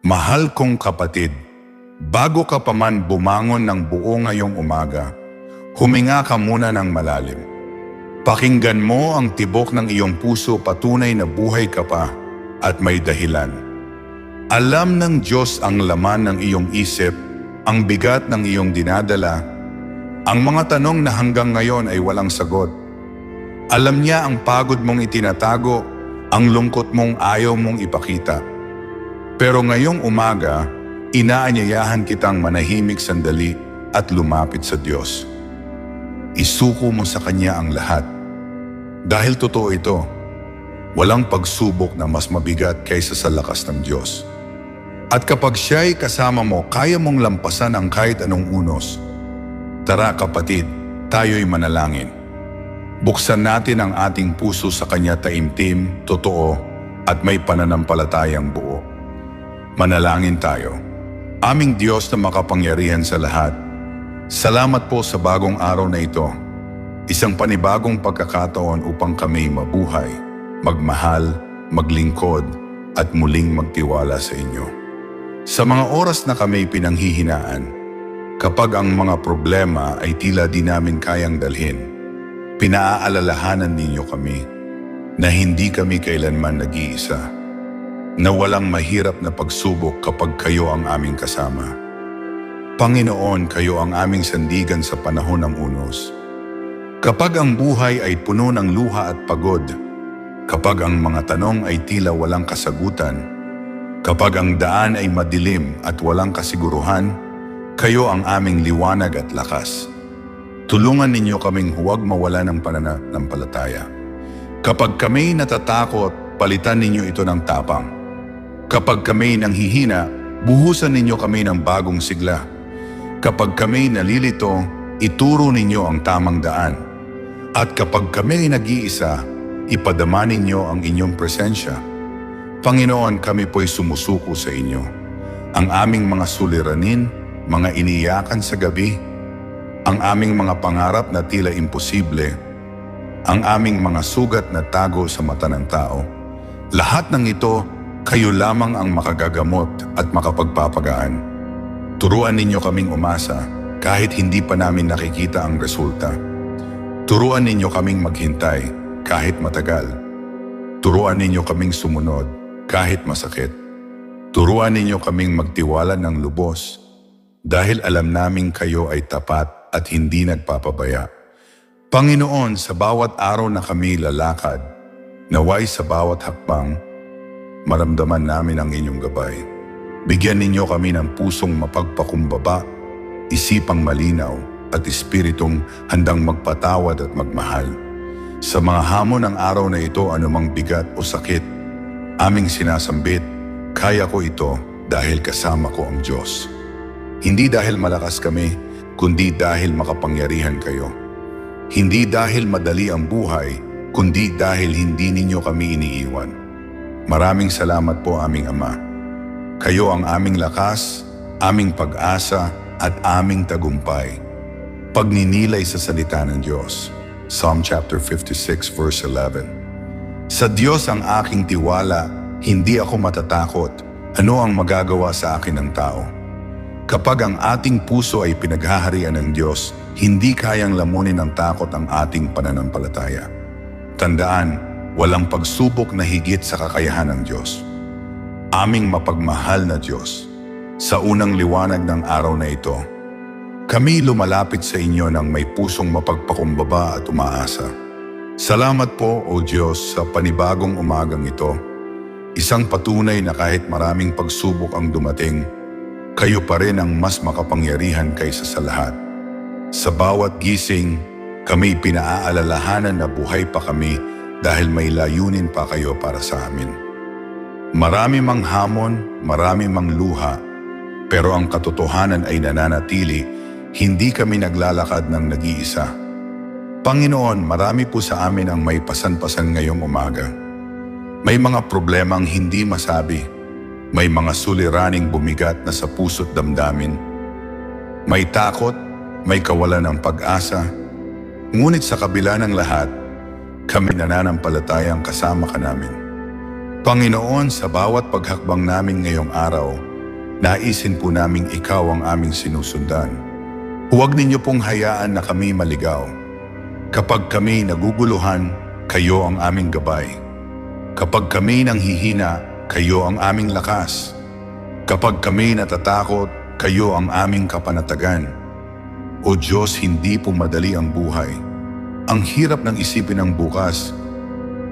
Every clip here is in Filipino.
Mahal kong kapatid, bago ka pa man bumangon ng buo ngayong umaga, huminga ka muna ng malalim. Pakinggan mo ang tibok ng iyong puso patunay na buhay ka pa at may dahilan. Alam ng Diyos ang laman ng iyong isip, ang bigat ng iyong dinadala, ang mga tanong na hanggang ngayon ay walang sagot. Alam niya ang pagod mong itinatago, ang lungkot mong ayaw mong ipakita. Pero ngayong umaga, inaanyayahan kitang manahimik sandali at lumapit sa Diyos. Isuko mo sa Kanya ang lahat. Dahil totoo ito, walang pagsubok na mas mabigat kaysa sa lakas ng Diyos. At kapag siya'y kasama mo, kaya mong lampasan ang kahit anong unos. Tara kapatid, tayo'y manalangin. Buksan natin ang ating puso sa Kanya taimtim, totoo, at may pananampalatayang buo. Manalangin tayo. Aming Diyos na makapangyarihan sa lahat, salamat po sa bagong araw na ito. Isang panibagong pagkakataon upang kami mabuhay, magmahal, maglingkod, at muling magtiwala sa inyo. Sa mga oras na kami pinanghihinaan, kapag ang mga problema ay tila di namin kayang dalhin, pinaaalalahanan ninyo kami na hindi kami kailanman nag-iisa, na walang mahirap na pagsubok kapag kayo ang aming kasama. Panginoon, kayo ang aming sandigan sa panahon ng unos. Kapag ang buhay ay puno ng luha at pagod, kapag ang mga tanong ay tila walang kasagutan, kapag ang daan ay madilim at walang kasiguruhan, kayo ang aming liwanag at lakas. Tulungan ninyo kaming huwag mawala ng pananampalataya. Kapag kami natatakot, palitan ninyo ito ng tapang. Kapag kami nanghihina, buhusan ninyo kami ng bagong sigla. Kapag kami nalilito, ituro ninyo ang tamang daan. At kapag kami nag-iisa, ipadama ninyo ang inyong presensya. Panginoon, kami po'y sumusuko sa inyo. Ang aming mga suliranin, mga iniyakan sa gabi, ang aming mga pangarap na tila imposible, ang aming mga sugat na tago sa mata ng tao. Lahat ng ito, kayo lamang ang makagagamot at makapagpapagaan. Turuan ninyo kaming umasa kahit hindi pa namin nakikita ang resulta. Turuan ninyo kaming maghintay kahit matagal. Turuan ninyo kaming sumunod kahit masakit. Turuan ninyo kaming magtiwala ng lubos dahil alam naming kayo ay tapat at hindi nagpapabaya. Panginoon, sa bawat araw na kami lalakad, naway sa bawat hakbang, maramdaman namin ang inyong gabay. Bigyan ninyo kami ng pusong mapagpakumbaba, isipang malinaw at espiritong handang magpatawad at magmahal. Sa mga hamon ng araw na ito anumang bigat o sakit, aming sinasambit, kaya ko ito dahil kasama ko ang Diyos. Hindi dahil malakas kami, kundi dahil makapangyarihan kayo. Hindi dahil madali ang buhay, kundi dahil hindi ninyo kami iniiwan. Maraming salamat po aming Ama. Kayo ang aming lakas, aming pag-asa at aming tagumpay. Pagninilay sa salita ng Diyos. Psalm chapter 56 verse 11. Sa Diyos ang aking tiwala, hindi ako matatakot. Ano ang magagawa sa akin ng tao? Kapag ang ating puso ay pinaghaharian ng Diyos, hindi kayang lamunin ng takot ang ating pananampalataya. Tandaan, walang pagsubok na higit sa kakayahan ng Diyos. Aming mapagmahal na Diyos, sa unang liwanag ng araw na ito, kami lumalapit sa inyo ng may pusong mapagpakumbaba at umaasa. Salamat po, O Diyos, sa panibagong umagang ito. Isang patunay na kahit maraming pagsubok ang dumating, kayo pa rin ang mas makapangyarihan kaysa sa lahat. Sa bawat gising, kami pinaaalalahanan na buhay pa kami dahil may layunin pa kayo para sa amin. Marami mang hamon, marami mang luha, pero ang katotohanan ay nananatili, hindi kami naglalakad ng nag-iisa. Panginoon, marami po sa amin ang may pasan-pasan ngayong umaga. May mga problemang hindi masabi, may mga suliraning bumigat na sa puso't damdamin. May takot, may kawalan ng pag-asa. Ngunit sa kabila ng lahat, kami nananampalatayang kasama ka namin. Panginoon, sa bawat paghakbang namin ngayong araw, Naisin po naming ikaw ang aming sinusundan. Huwag ninyo pong hayaan na kami maligaw. Kapag kami naguguluhan, kayo ang aming gabay. Kapag kami nanghihina, kayo ang aming lakas. Kapag kami natatakot, kayo ang aming kapanatagan. O Diyos, hindi po madali ang buhay. Ang hirap ng isipin ng bukas,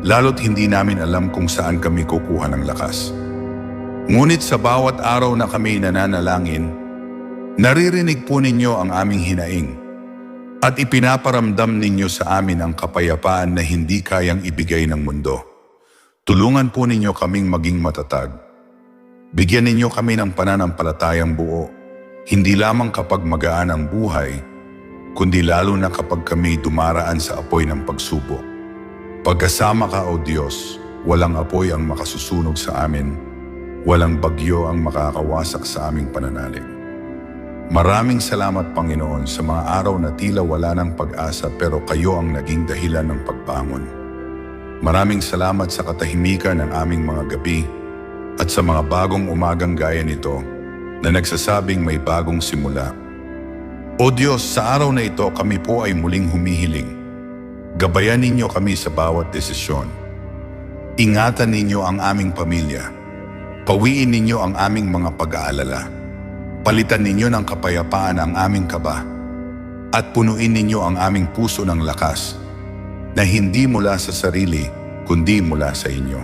lalo't hindi namin alam kung saan kami kukuha ng lakas. Ngunit sa bawat araw na kami nananalangin, naririnig po ninyo ang aming hinaing at ipinaparamdam ninyo sa amin ang kapayapaan na hindi kayang ibigay ng mundo. Tulungan po ninyo kaming maging matatag. Bigyan ninyo kami ng pananampalatayang buo, hindi lamang kapag magaan ang buhay, kundi lalo na kapag kami dumaraan sa apoy ng pagsubok. Pagkasama ka, O Diyos, walang apoy ang makasusunog sa amin, walang bagyo ang makakawasak sa aming pananalig. Maraming salamat Panginoon sa mga araw na tila wala ng pag-asa pero kayo ang naging dahilan ng pagbangon. Maraming salamat sa katahimikan ng aming mga gabi at sa mga bagong umagang gaya nito na nagsasabing may bagong simula. O Diyos, sa araw na ito kami po ay muling humihiling. Gabayan ninyo kami sa bawat desisyon. Ingatan ninyo ang aming pamilya. Pawiin ninyo ang aming mga pag-aalala. Palitan ninyo ng kapayapaan ang aming kaba. At punuin ninyo ang aming puso ng lakas na hindi mula sa sarili kundi mula sa inyo.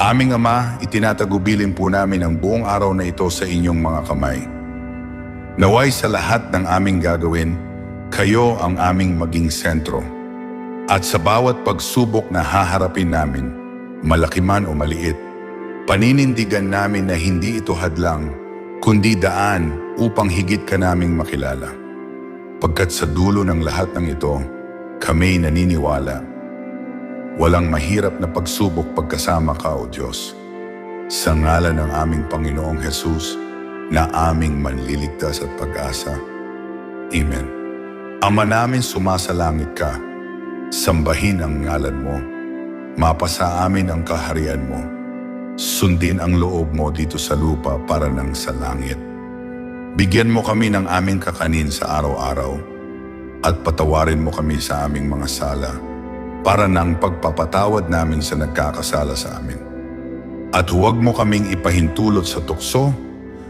Aming Ama, itinatagubilin po namin ang buong araw na ito sa inyong mga kamay. Naway sa lahat ng aming gagawin, kayo ang aming maging sentro. At sa bawat pagsubok na haharapin namin, malaki man o maliit, paninindigan namin na hindi ito hadlang, kundi daan upang higit ka naming makilala. Pagkat sa dulo ng lahat ng ito, kami naniniwala. Walang mahirap na pagsubok pagkasama ka, O Diyos. Sa ngalan ng aming Panginoong Jesus, na aming manliligtas at pag-asa. Amen. Ama namin sumasalangit ka, sambahin ang ngalan mo, mapasa amin ang kaharian mo, sundin ang loob mo dito sa lupa para nang sa langit. Bigyan mo kami ng aming kakanin sa araw-araw at patawarin mo kami sa aming mga sala para nang pagpapatawad namin sa nagkakasala sa amin. At huwag mo kaming ipahintulot sa tukso